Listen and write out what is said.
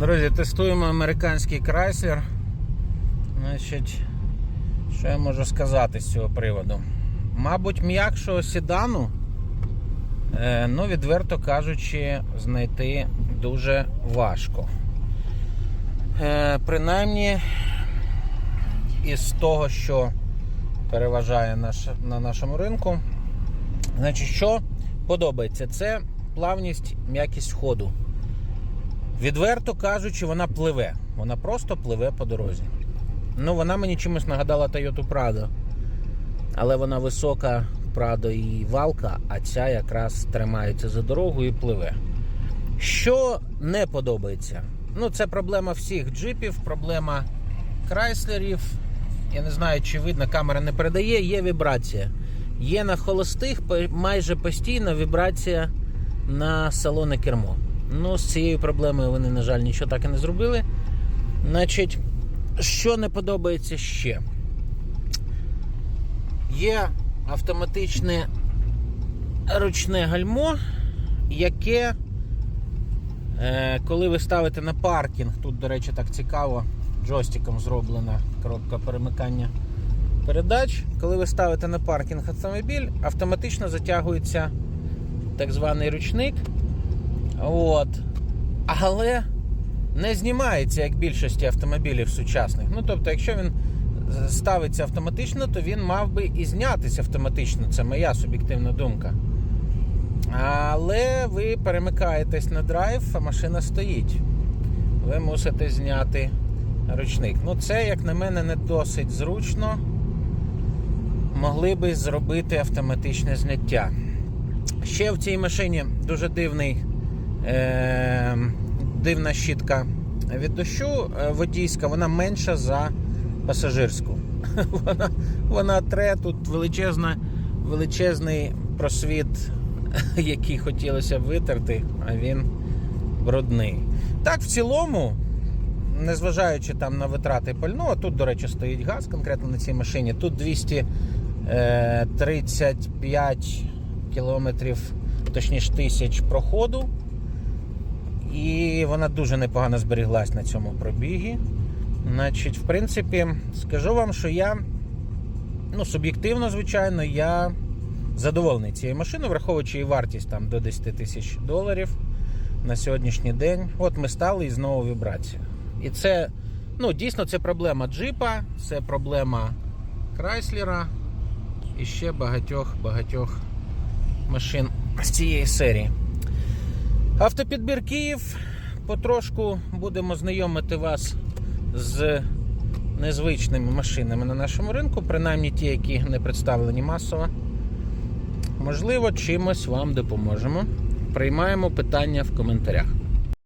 Друзі, тестуємо американський Chrysler. Значить, що я можу сказати з цього приводу? Мабуть, м'якшого седану, е, ну, відверто кажучи, знайти дуже важко. Е, принаймні, із того, що переважає на нашому ринку, значить, що подобається? Це плавність, м'якість ходу. Відверто кажучи, вона пливе. Вона просто пливе по дорозі. Ну, вона мені чимось нагадала Toyota Prado. Але вона висока, Prado і валка, а ця якраз тримається за дорогу і пливе. Що не подобається? Ну, це проблема всіх джипів, проблема крайслерів. Я не знаю, чи видно, камера не передає, є вібрація. Є на холостих майже постійна вібрація на салони кермо. Ну, з цією проблемою вони, на жаль, нічого так і не зробили. Значить, що не подобається ще? Є автоматичне ручне гальмо, яке, е, коли ви ставите на паркінг, тут, до речі, так цікаво, джойстиком зроблена коробка перемикання передач. Коли ви ставите на паркінг автомобіль, автоматично затягується так званий ручник. От. Але не знімається, як більшості автомобілів сучасних. Ну, тобто, якщо він ставиться автоматично, то він мав би і знятися автоматично. Це моя суб'єктивна думка. Але ви перемикаєтесь на драйв, а машина стоїть. Ви мусите зняти ручник. Ну, це, як на мене, не досить зручно. Могли би зробити автоматичне зняття. Ще в цій машині дуже дивний, е, дивна щітка від дощу е, водійська, вона менша за пасажирську. Вона, вона тре тут величезна, величезний просвіт, який хотілося б витерти, а він брудний. Так, в цілому, незважаючи там на витрати пального, тут, до речі, стоїть газ конкретно на цій машині. Тут 235 кілометрів, точніше тисяч проходу. І вона дуже непогано зберіглась на цьому пробігі. Значить, в принципі, скажу вам, що я, ну, суб'єктивно, звичайно, я задоволений цією машиною, враховуючи її вартість там до 10 тисяч доларів на сьогоднішній день. От ми стали і знову вібрація. І це, ну, дійсно, це проблема джипа, це проблема Крайслера і ще багатьох багатьох машин з цієї серії. Автопідбір Київ. Потрошку будемо знайомити вас з незвичними машинами на нашому ринку, принаймні ті, які не представлені масово. Можливо, чимось вам допоможемо. Приймаємо питання в коментарях.